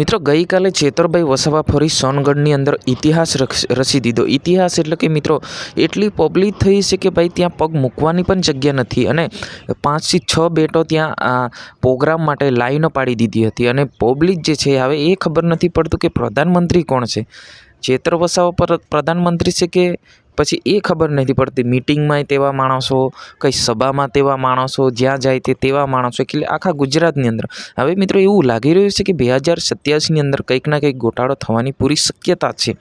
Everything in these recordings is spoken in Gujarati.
મિત્રો, ગઈકાલે ચેતરભાઈ વસાવા ફરી સોનગઢની અંદર ઇતિહાસ રસી દીધો. ઇતિહાસ એટલે કે મિત્રો, એટલી પબ્લિક થઈ છે કે ભાઈ ત્યાં પગ મૂકવાની પણ જગ્યા નથી અને પાંચથી છ બેટો ત્યાં, આ, પ્રોગ્રામ માટે લાઈનો પાડી દીધી હતી અને પબ્લિક જે છે, હવે એ ખબર નથી પડતું કે પ્રધાનમંત્રી કોણ છે? ચેતર વસાવા પર પ્રધાનમંત્રી છે કે પછી એ ખબર નથી પડતી. મિટિંગમાંય તેવા માણસો, કંઈ સભામાં તેવા માણસો, જ્યાં જાય તે તેવા માણસો, એટલે આખા ગુજરાતની અંદર. હવે મિત્રો એવું લાગી રહ્યું છે કે બે હજાર સત્યાસીની અંદર કંઈક ના કંઈક ગોટાળો થવાની પૂરી શક્યતા છે.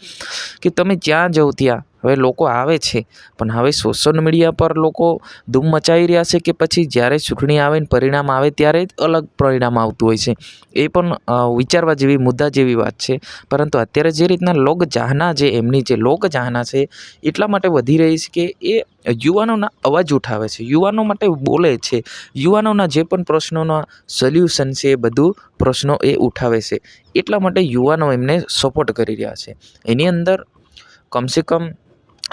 કે તમે જ્યાં જાઓ ત્યાં હવે લોકો આવે છે. પણ હવે સોશિયલ મીડિયા પર લોકો ધૂમ મચાવી રહ્યા છે કે પછી જ્યારે ચૂંટણી આવે ને પરિણામ આવે ત્યારે જ અલગ પરિણામ આવતું હોય છે. એ પણ વિચારવા જેવી, મુદ્દા જેવી વાત છે. પરંતુ અત્યારે જે રીતના લોક ચાહના જે એમની જે લોક ચાહના છે, એટલા માટે વધી રહી છે કે એ યુવાનોના અવાજ ઉઠાવે છે. યુવાનો માટે બોલે છે. યુવાનોના જે પણ પ્રશ્નોના સોલ્યુશન છે, એ બધું પ્રશ્નો એ ઉઠાવે છે. એટલા માટે યુવાનો એમને સપોર્ટ કરી રહ્યા છે. એની અંદર કમસે કમ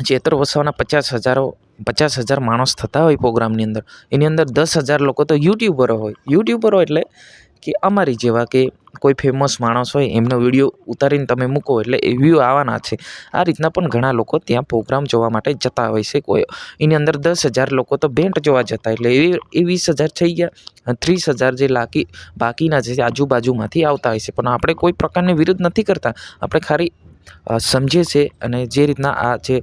ચેતર વસાવાના પચાસ હજારો, પચાસ હજાર માણસ થતા હોય પ્રોગ્રામની અંદર. એની અંદર દસ હજાર લોકો તો યુટ્યુબરો હોય. યુટ્યુબરો એટલે કે અમારી જેવા કે કોઈ ફેમસ માણસ હોય, એમનો વીડિયો ઉતારીને તમે મૂકો એટલે એ વ્યૂ આવવાના છે. આ રીતના પણ ઘણા લોકો ત્યાં પ્રોગ્રામ જોવા માટે જતા હોય છે કોઈ. એની અંદર દસ હજાર લોકો તો ભેટ જોવા જતા એટલે એ એ વીસ હજાર થઈ ગયા. ત્રીસ હજાર જે લાકી બાકીના છે આજુબાજુમાંથી આવતા હોય છે. પણ આપણે કોઈ પ્રકારની વિરોધ નથી કરતા. આપણે ખાલી અ, છે અને જે રીતના આ જે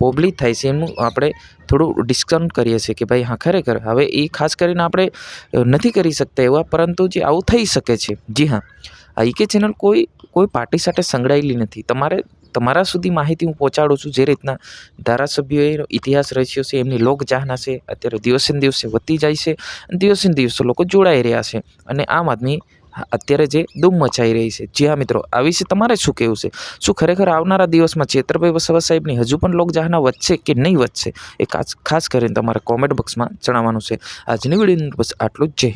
પબ્લિક થાય છે એનું આપણે થોડું ડિસ્કાઉન્ટ કરીએ છીએ કે ભાઈ હા ખરેખર હવે એ ખાસ કરીને આપણે નથી કરી શકતા એવા પરંતુ જે આવું થઈ શકે છે. જી હા. આ ઈકે ચેનલ કોઈ કોઈ પાર્ટી સાથે સંકળાયેલી નથી. તમારે તમારા સુધી માહિતી હું પહોંચાડું છું જે રીતના ધારાસભ્યોએ ઇતિહાસ રચ્યો છે એમની લોક જાહના છે અત્યારે દિવસે દિવસે વધતી જાય છે અને દિવસે દિવસે લોકો જોડાઈ રહ્યા છે. અને આમ આદમી અત્યારે જે ધૂમ મચાઈ રહી છે. જી હા મિત્રો, આ વિશે તમારે શું કહેવું છે? શું ખરેખર આવનારા દિવસમાં છેતરભાઈ વસાવા સાહેબની હજુ પણ લોક ચાહના વધશે કે નહીં વધશે? એ ખાસ કરીને તમારે કોમેન્ટ બોક્સમાં જણાવવાનું છે. આજની વિડીયોની બસ આટલું જ. જય.